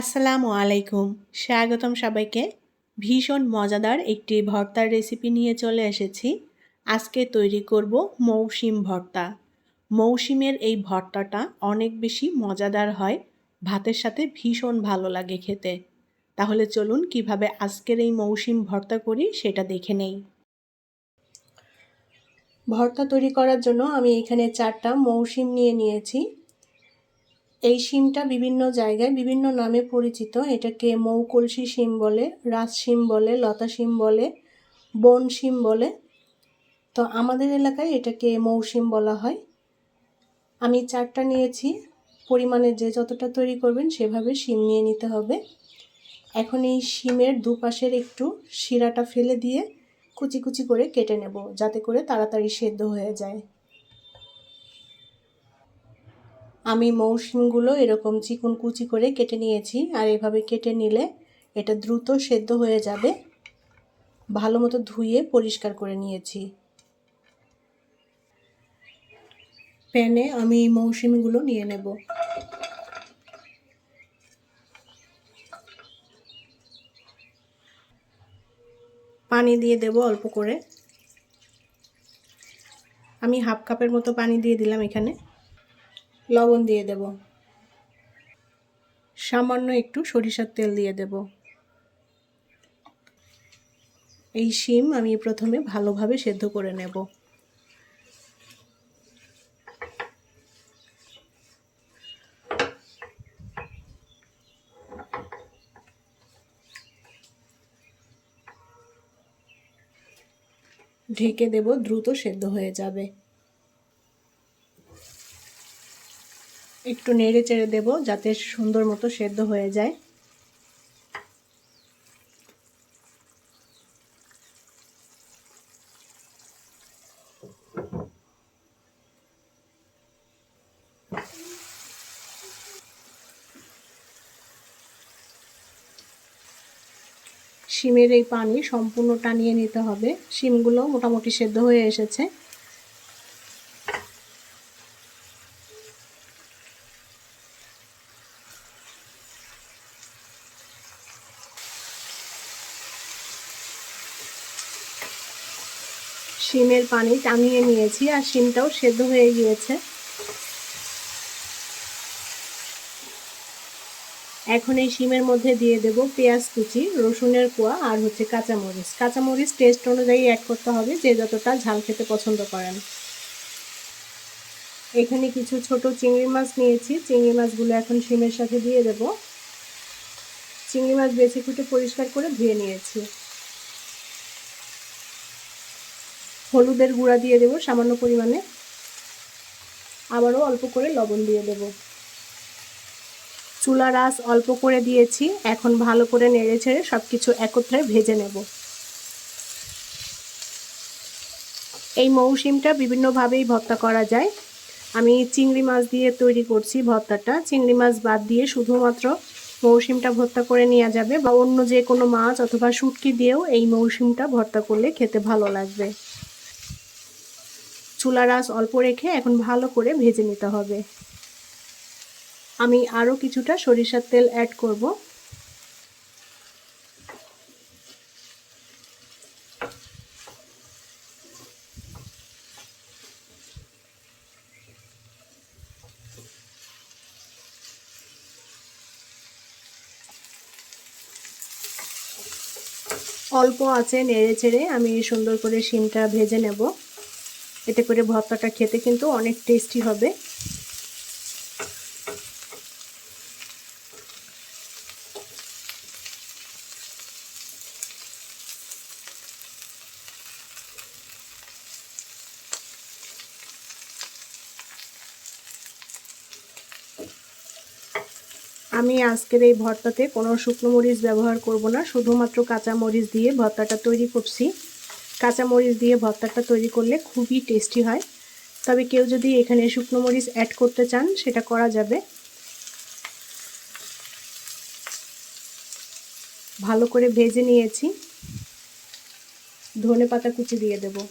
আসসালামু আলাইকুম। স্বাগতম সবাইকে। ভীষণ মজাদার একটি ভর্তার রেসিপি নিয়ে চলে এসেছি। আজকে তৈরি করব মৌসিম ভর্তা। মৌসিমের এই ভর্তাটা অনেক বেশি মজাদার হয়, ভাতের সাথে ভীষণ ভালো লাগে খেতে। তাহলে চলুন কীভাবে আজকের এই মৌসিম ভর্তা করি সেটা দেখে নেই। ভর্তা তৈরি করার জন্য আমি এখানে চারটা মৌসিম নিয়ে নিয়েছি। এই শিমটা বিভিন্ন জায়গায়, বিভিন্ন নামে পরিচিত। এটাকে মৌকলসি শিম বলে, রাজ শিম বলে, লতা শিম বলে, বন শিম বলে। তো আমাদের এলাকায় এটাকে মৌসিম বলা হয়। আমি চারটা নিয়েছি। পরিমাণে যে যতটা তৈরি করবেন সেভাবে শিম নিয়ে নিতে হবে। এখন এই শিমের দুপাশের একটু শিরাটা ফেলে দিয়ে কুচি কুচি করে কেটে নেব, যাতে করে তাড়াতাড়ি সেদ্ধ হয়ে যায়। আমি মৌসুমগুলো এরকম চিকন কুচি করে কেটে নিয়েছি, আর এভাবে কেটে নিলে এটা দ্রুত সেদ্ধ হয়ে যাবে। ভালো মতো ধুয়ে পরিষ্কার করে নিয়েছি। প্যানে আমি এই মৌসুমিগুলো নিয়ে নেব। পানি দিয়ে দেব অল্প করে। আমি হাফ কাপের মতো পানি দিয়ে দিলাম এখানে। লবণ দিয়ে দেব। সামান্য একটু সরিষার তেল দিয়ে দেব। এই শিম আমি প্রথমে ভালোভাবে সেদ্ধ করে নেব। ঢেকে দেব, দ্রুত সেদ্ধ হয়ে যাবে। একটু নেড়ে চেড়ে দেবো যাতে সুন্দর মতো সেদ্ধ হয়ে যায়। শিমের এই পানি সম্পূর্ণ টানিয়ে নিতে হবে। শিমগুলো মোটামুটি সেদ্ধ হয়ে এসেছে। শিমের পানি টানিয়ে নিয়েছি আর শিমটাও সেদ্ধ হয়ে গিয়েছে। এখন এই শিমের মধ্যে দিয়ে দেব পেঁয়াজ কুচি, রসুনের কোয়া আর হচ্ছে কাঁচামরিচ। কাঁচামরিচ টেস্ট অনুযায়ী অ্যাড করতে হবে যে যতটা ঝাল খেতে পছন্দ করেন। এখানে কিছু ছোট চিংড়ি মাছ নিয়েছি। চিংড়ি মাছগুলো এখন শিমের সাথে দিয়ে দেব। চিংড়ি মাছ বেছে কুটে পরিষ্কার করে ধুয়ে নিয়েছি। হলুদের গুঁড়া দিয়ে দেব, সামান্য পরিমাণে। আবারও অল্প করে লবণ দিয়ে দেব। চুলা রাস অল্প করে দিয়েছি, এখন ভালো করে নেড়ে ছেড়ে সব কিছু একত্রে ভেজে নেব। এই মৌসিমটা বিভিন্নভাবেই ভর্তা করা যায়। আমি চিংড়ি মাছ দিয়ে তৈরি করছি ভর্তাটা। চিংড়ি মাছ বাদ দিয়ে শুধুমাত্র মৌসিমটা ভর্তা করে নেওয়া যাবে, বা অন্য যে কোনো মাছ অথবা শুটকি দিয়েও এই মৌসিমটা ভর্তা করলে খেতে ভালো লাগবে। চুলার আঁচ অল্প রেখে এখন ভালো করে ভেজে নিতে হবে। আমি আরও কিছুটা সরিষার তেল অ্যাড করব। অল্প আছে নেড়ে চেড়ে আমি সুন্দর করে শিমটা ভেজে নেব। এতে করে ভর্তাটা খেতে কিন্তু অনেক টেস্টি হবে। আমি আজকের এই ভর্তাতে কোনো শুকনো মরিচ ব্যবহার করব না, শুধুমাত্র কাঁচা মরিচ দিয়ে ভর্তাটা তৈরি করছি। কাঁচামরিচ দিয়ে ভর্তাটা তৈরি করলে খুবই টেস্টি হয়। তবে কেউ যদি এখানে শুকনো মরিচ অ্যাড করতে চান, সেটা করা যাবে। ভালো করে ভেজে নিয়েছি। ধনে পাতা কুচি দিয়ে দেবো।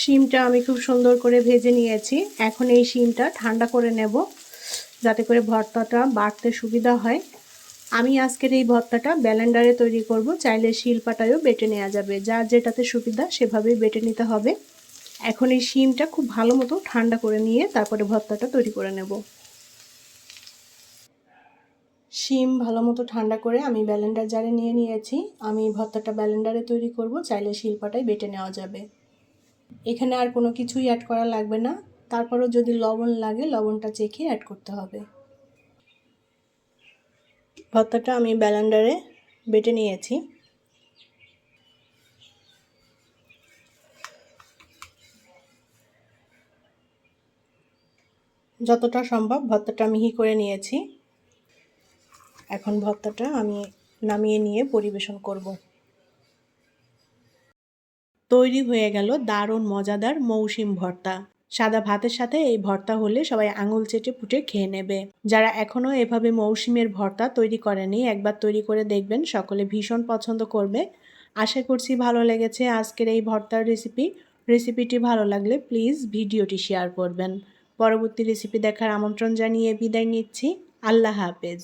শিমটা আমি খুব সুন্দর করে ভেজে নিয়েছি। এখন এই শিমটা ঠান্ডা করে নেব, যাতে করে ভর্তাটা বাড়তে সুবিধা হয়। আমি আজকের এই ভর্তাটা ব্যালেন্ডারে তৈরি করব, চাইলে শিলপাটায়ও বেটে নেওয়া যাবে। যার যেটাতে সুবিধা সেভাবেই বেটে নিতে হবে। এখন এই শিমটা খুব ভালো মতো ঠান্ডা করে নিয়ে তারপরে ভর্তাটা তৈরি করে নেব। শিম ভালো মতো ঠান্ডা করে আমি ব্যালেন্ডার জারে নিয়ে নিয়েছি। আমি ভর্তাটা ব্যালেন্ডারে তৈরি করব, চাইলে শিলপাটায় বেটে নেওয়া যাবে। এখানে আর কোনো কিছুই অ্যাড করা লাগবে না। তারপরও যদি লবণ লাগে, লবণটা চেখে অ্যাড করতে হবে। ভর্তাটা আমি ব্যালেন্ডারে বেটে নিয়েছি। যতটা সম্ভব ভর্তাটা মিহি করে নিয়েছি। এখন ভর্তাটা আমি নামিয়ে নিয়ে পরিবেশন করব। তৈরি হয়ে গেল দারুণ মজাদার মৌসুম ভর্তা। সাদা ভাতের সাথে এই ভর্তা হলে সবাই আঙুল চেটে পুটে খেয়ে নেবে। যারা এখনও এভাবে মৌসুমের ভর্তা তৈরি করেনি, একবার তৈরি করে দেখবেন, সকলে ভীষণ পছন্দ করবে। আশা করছি ভালো লেগেছে আজকের এই ভর্তার রেসিপি। রেসিপিটি ভালো লাগলে প্লিজ ভিডিওটি শেয়ার করবেন। পরবর্তী রেসিপি দেখার আমন্ত্রণ জানিয়ে বিদায় নিচ্ছি। আল্লাহ হাফেজ।